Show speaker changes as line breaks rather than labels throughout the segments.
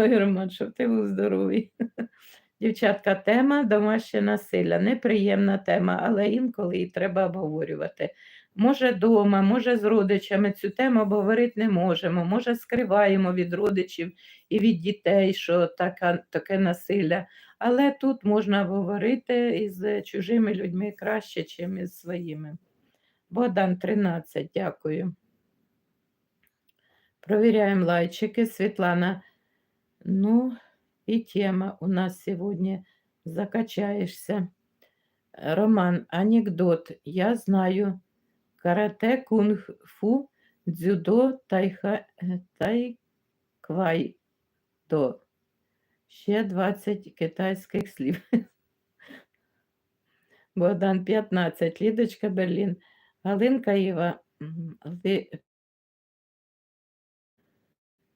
Ой, Роман, щоб ти був здоровий. Дівчатка, тема домашнє насилля. Неприємна тема, але інколи її треба обговорювати. Може, вдома, може, з родичами цю тему обговорити не можемо, може, скриваємо від родичів і від дітей, що така, таке насилля. Але тут можна говорити із чужими людьми краще, ніж із своїми. Богдан 13, дякую. Провіряємо лайчики. Світлана. Ну, и тема у нас сегодня «Закачаешься». Роман, анекдот. Я знаю карате, кунг-фу, дзюдо, тайха, е, тайквайдо. Ще 20 китайських слів. Богдан 15, Лідочка Берлін, Галинка Іва.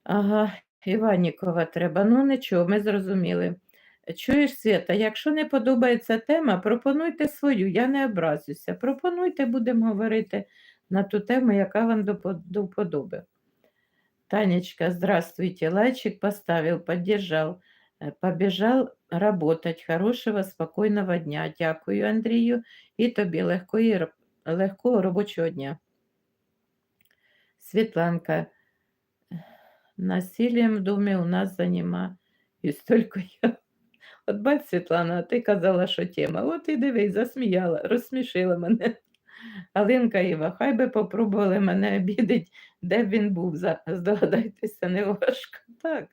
Ага, Іванікова треба. Ну нічого, ми зрозуміли. Чуєш, Свята, якщо не подобається тема, пропонуйте свою, я не образюся. Пропонуйте, будемо говорити на ту тему, яка вам до вподоби. Танечка, здравствуйте. Лайчик поставил, поддержал. Э, Побежал работать. Хорошего, спокійного дня. Дякую, Андрію. І тобі легкої, легкого робочого дня. Світланка. Насилием в домі у нас займаюсь тільки я. От бач, Світлана, ти казала, що тема. От і дивись, засміяла, розсмішила мене. Алинка Іва, хай би попробували мене обідить, де б він був. Здогадайтеся, не важко. Так,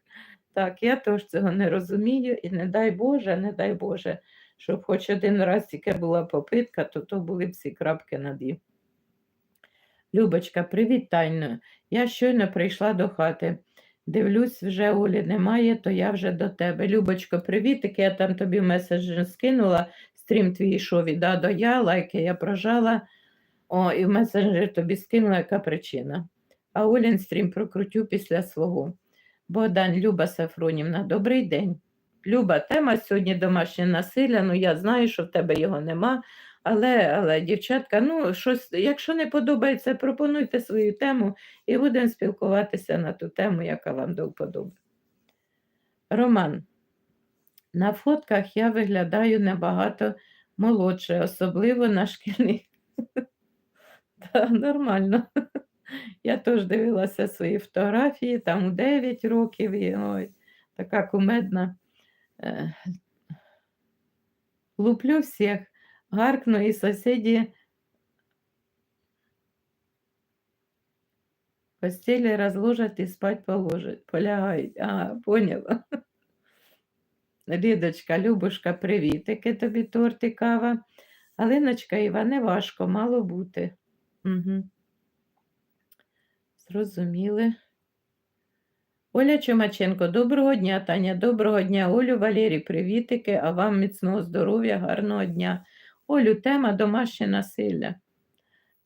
так, я теж цього не розумію, і не дай Боже, не дай Боже, щоб хоч один раз тільки була попитка, то то були б всі крапки над «і». Любочка, привіт. Я щойно прийшла до хати. Дивлюсь, вже Олі немає, то я вже до тебе. Любочко, привітики, я там тобі в меседжер скинула, стрім твій йшов від А до Я, лайки я прожала. О, і в месенджер тобі скинула, яка причина. А Олін стрім прокрутю після свого. Богдан, Люба Сафронівна, добрий день. Люба, тема сьогодні домашнє насилля. Ну, я знаю, що в тебе його нема. Але, але, дівчатка, ну, щось, якщо не подобається, пропонуйте свою тему і будемо спілкуватися на ту тему, яка вам до. Роман, на фотках я виглядаю набагато молодше, особливо на шкільних. Так, нормально. Я теж дивилася свої фотографії, там у 9 років, і ой, така кумедна. Е, Луплю всіх, гаркну і сусіді постелі розложать і спать положать, полягають. А, поняла. Лідочка, Любушка, привітики тобі торт і кава. Алиночка Іва, не важко, мало бути. Угу. Зрозуміли. Оля Чумаченко, доброго дня, Таня, доброго дня, Олю, Валерій, привітики, а вам міцного здоров'я, гарного дня. Олю, тема домашнє насилля.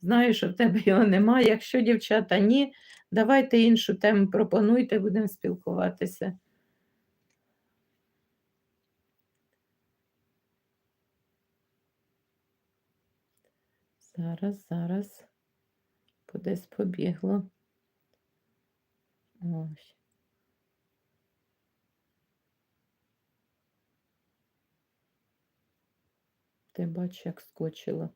Знаю, що в тебе його немає. Якщо дівчата ні, давайте іншу тему пропонуйте, будемо спілкуватися. Зараз, зараз. Кудись побігло. Ось. Ти бач, як скочило.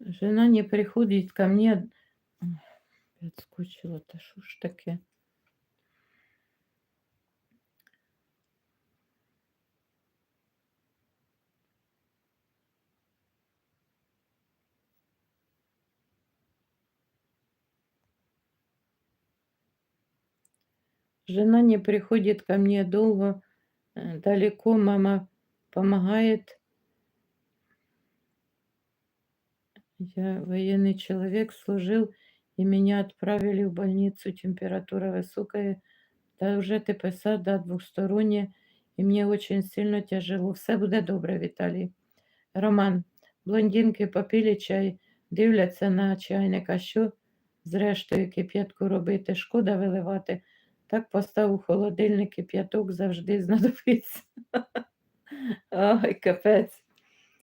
Жена не приходит ко мне. Ой, Опять скучила, та що ж таке? Жена не приходит ко мне долго, э, далеко, мама помогает. Я военный человек, служил, и меня отправили в больницу, температура высокая, да уже ТПС, да, двухсторонняя, и мне очень сильно тяжело. Все буде добре, Віталій. Роман, блондинки попили чай, дивляться на чайник, а що зрештою кип'ятку робити, шкода виливати. Так постав холодильник п'яток завжди знадобиться. Ой, капець.